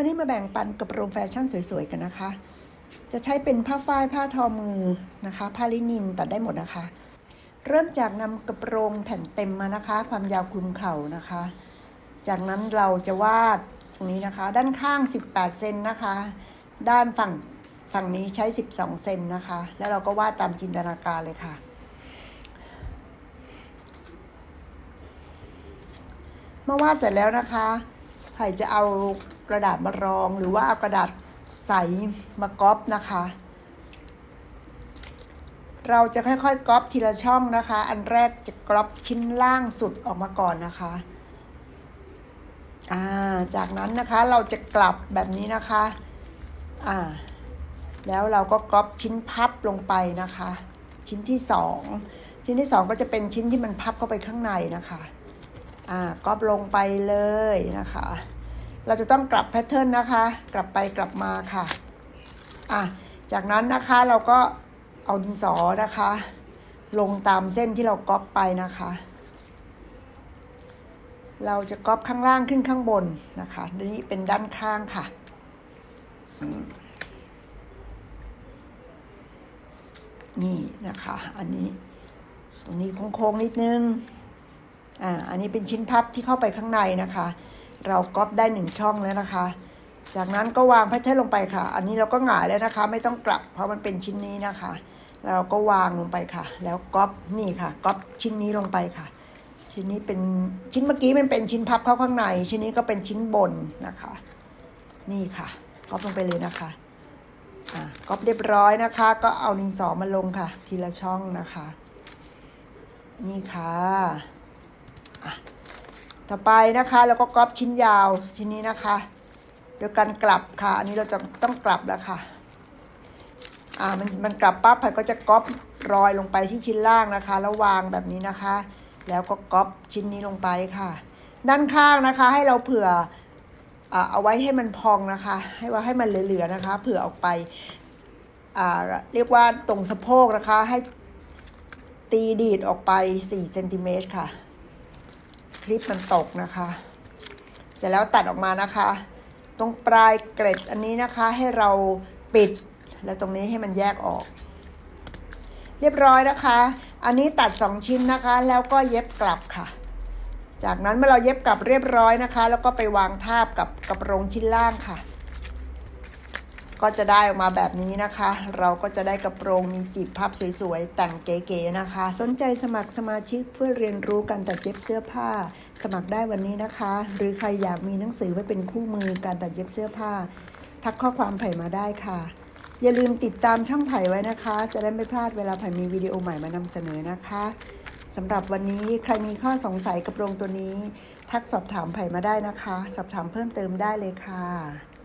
วันนี้มาแบ่งปันกระโปรงแฟชั่นสวยๆกันนะคะ จะใช้เป็นผ้าฝ้ายผ้าทอมือนะคะ ผ้าลินินตัดได้หมดนะคะ เริ่มจากนำกระโปรงแผ่นเต็มมานะคะ ความยาวคลุมเข่านะคะ จากนั้นเราจะวาดตรงนี้นะคะ ด้านข้าง 18 เซนนะคะ ด้านฝั่งฝั่งนี้ใช้ 12 เซนนะคะ แล้วเราก็วาดตามจินตนาการเลยค่ะเมื่อวาดเสร็จแล้วนะคะไผ่จะเอา กระดาษมารองหรือว่าเอากระดาษใสมาก๊อปนะคะ เราจะค่อยๆก๊อปทีละช่องนะคะ อันแรกจะก๊อปชิ้นล่างสุดออกมาก่อนนะคะอ่าจากนั้นนะคะเราจะกลับแบบนี้นะคะอ่าแล้วเราก็ก๊อปชิ้นพับลงไปนะคะ ชิ้นที่สองชิ้นที่สองก็จะเป็นชิ้นที่มันพับเข้าไปข้างในนะคะอ่าก๊อปลงไปเลยนะคะ เราจะต้องกลับแพทเทิร์นนะคะ กลับไปกลับมาค่ะอะจากนั้นนะคะเราก็เอาดินสอนะคะ ลงตามเส้นที่เราก๊อปไปนะคะ เราจะก๊อปข้างล่างขึ้นข้างบนนะคะนี่เป็นด้านข้างค่ะนี่นะคะ อันนี้ ตรงนี้โค้งๆนิดนึง อ่า อันนี้เป็นชิ้นพับที่เข้าไปข้างในนะคะ เราก๊อปได้หนึ่งช่องแล้วนะคะ จากนั้นก็วางแพทเทิร์นลงไปค่ะ อันนี้เราก็หงายแล้วนะคะ ไม่ต้องกลับเพราะมันเป็นชิ้นนี้นะคะ เราก็วางลงไปค่ะ แล้วก๊อปนี่ค่ะก๊อปชิ้นนี้ลงไปค่ะ ชิ้นนี้เป็นชิ้นเมื่อกี้มันเป็นชิ้นพับเข้าข้างใน ชิ้นนี้ก็เป็นชิ้นบนนะคะ นี่ค่ะก๊อปลงไปเลยนะคะอ่าก๊อปเรียบร้อยนะคะ ก็เอาดินสอมาลงค่ะ ทีละช่องนะคะ นี่ค่ะ ต่อไปนะคะแล้วก็ก๊อปชิ้นยาวชิ้นนี้นะคะโดยการกลับค่ะ อันนี้เราจะต้องกลับแล้วค่ะอ่ามันมันกลับปั๊บไผ่ก็จะก๊อปรอยลงไปที่ชิ้นล่างนะคะ แล้ววางแบบนี้นะคะ แล้วก็ก๊อปชิ้นนี้ลงไปค่ะ ด้านข้างนะคะให้เราเผื่ออ่าเอาไว้ให้มันพองนะคะ ให้ว่าให้มันเหลือๆนะคะ เผื่อออกไปอ่าเรียกว่าตรงสะโพกนะคะ ให้ตีดีดออกไป4เซนติเมตรค่ะ ลิปมันตกนะคะ เสร็จแล้วตัดออกมานะคะ ตรงปลายเกร็ดอันนี้นะคะให้เราปิดแล้วตรงนี้ให้มันแยกออก เรียบร้อยนะคะ อันนี้ตัด 2 ชิ้นนะคะ แล้วก็เย็บกลับค่ะ จากนั้นเมื่อเราเย็บกลับเรียบร้อยนะคะ แล้วก็ไปวางทาบกับกระโปรงชิ้นล่างค่ะ ก็จะได้ออกมาแบบนี้นะคะ เราก็จะได้กระโปรงมีจีบพับสวยๆ แต่งเก๋ๆนะคะ สนใจสมัครสมาชิกเพื่อเรียนรู้การตัดเย็บเสื้อผ้า สมัครได้วันนี้นะคะ หรือใครอยากมีหนังสือไว้เป็นคู่มือการตัดเย็บเสื้อผ้า ทักข้อความไผ่มาได้ค่ะ อย่าลืมติดตามช่องไผ่ไว้นะคะ จะได้ไม่พลาดเวลาไผ่มีวิดีโอใหม่มานำเสนอนะคะสำหรับวันนี้ใครมีข้อสงสัยกระโปรงตัวนี้ ทักสอบถามไผ่มาได้นะคะ สอบถามเพิ่มเติมได้เลยค่ะ